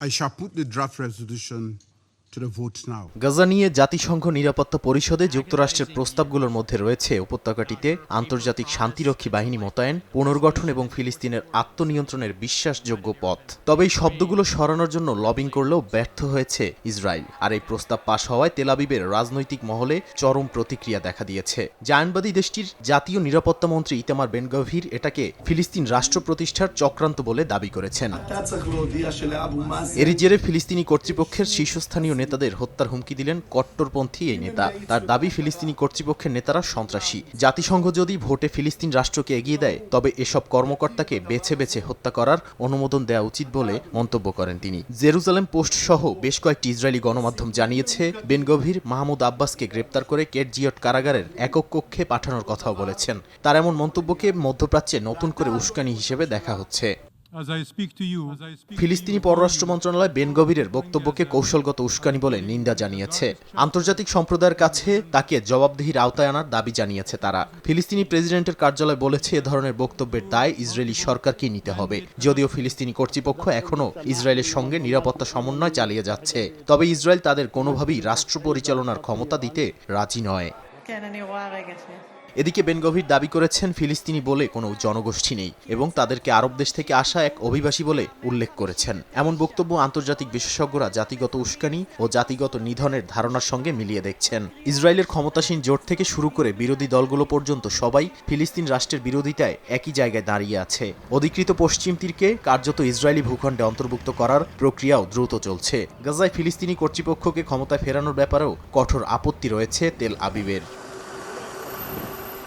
I shall put the draft resolution Gaza নিয়ে জাতিসংঘ নিরাপত্তা পরিষদে যুক্তরাষ্ট্রের প্রস্তাবগুলোর মধ্যে রয়েছে উপত্যকাটিতে আন্তর্জাতিক শান্তিরক্ষী বাহিনী মোতায়েন পুনর্গঠন এবং ফিলিস্তিনের আত্মনিয়ন্ত্রণের বিশ্বাসযোগ্য পথ। তবে এই শব্দগুলো সরানোর জন্য লবিং করলেও ব্যর্থ হয়েছে ইসরায়েল। আর এই প্রস্তাব পাশ হওয়ায় তেলাবিবের রাজনৈতিক মহলে চরম প্রতিক্রিয়া দেখা দিয়েছে। জায়নবাদী দেশটির জাতীয় নিরাপত্তা মন্ত্রী ইতামার বেনগভির এটাকে ফিলিস্তিন রাষ্ট্র প্রতিষ্ঠার চক্রান্ত বলে দাবি করেছেন। এর জেরে ফিলিস্তিনি কর্তৃপক্ষের শীর্ষস্থানীয় নেতাদের হত্যার হুমকি দিলেন কট্টরপন্থী এই নেতা। তার দাবি ফিলিস্তিনি কর্তৃপক্ষের নেতারা সন্ত্রাসী। জাতিসংঘ যদি ভোটে ফিলিস্তিন রাষ্ট্রকে এগিয়ে দেয়, তবে এসব কর্মকর্তাকে বেছে বেছে হত্যা করার অনুমোদন দেওয়া উচিত বলে মন্তব্য করেন তিনি। জেরুজালেম পোস্ট সহ বেশ কয়েকটি ইসরায়েলি গণমাধ্যম জানিয়েছে, বেনগভীর মাহমুদ আব্বাসকে গ্রেপ্তার করে কেটজিয়ট কারাগারের একক কক্ষে পাঠানোর কথাও বলেছেন। তার এমন মন্তব্যকে মধ্যপ্রাচ্যে নতুন করে উস্কানি হিসেবে দেখা হচ্ছে। As I speak to you, as I speak ফিলিস্তিনি পররাষ্ট্র মন্ত্রণালয় বেন গভীরের বক্তব্যকে কৌশলগত উস্কানি বলে নিন্দা জানিয়েছে। আন্তর্জাতিক সম্প্রদায়ের কাছে তাকে জবাবদিহির আওতায় আনার দাবি জানিয়েছে তারা। ফিলিস্তিনি প্রেসিডেন্টের কার্যালয় বলেছে এ ধরনের বক্তব্যের দায় ইসরায়েলি সরকারকেই নিতে হবে। যদিও ফিলিস্তিনি কর্তৃপক্ষ এখনও ইসরায়েলের সঙ্গে নিরাপত্তা সমন্বয় চালিয়ে যাচ্ছে। তবে ইসরায়েল তাদের কোনোভাবেই রাষ্ট্র পরিচালনার ক্ষমতা দিতে রাজি নয়। এদিকে বেনগভীর দাবি করেছেন, ফিলিস্তিনি বলে কোনো জনগোষ্ঠী নেই এবং তাদেরকে আরব দেশ থেকে আসা এক অভিবাসী বলে উল্লেখ করেছেন। এমন বক্তব্য আন্তর্জাতিক বিশেষজ্ঞরা জাতিগত উস্কানি ও জাতিগত নিধনের ধারণার সঙ্গে মিলিয়ে দেখছেন। ইসরায়েলের ক্ষমতাসীন জোট থেকে শুরু করে বিরোধী দলগুলো পর্যন্ত সবাই ফিলিস্তিন রাষ্ট্রের বিরোধিতায় একই জায়গায় দাঁড়িয়ে আছে। অধিকৃত পশ্চিম তীরকে কার্যত ইসরায়েলি ভূখণ্ডে অন্তর্ভুক্ত করার প্রক্রিয়াও দ্রুত চলছে। গাজায় ফিলিস্তিনি কর্তৃপক্ষকে ক্ষমতায় ফেরানোর ব্যাপারেও কঠোর আপত্তি রয়েছে তেল আবিবের।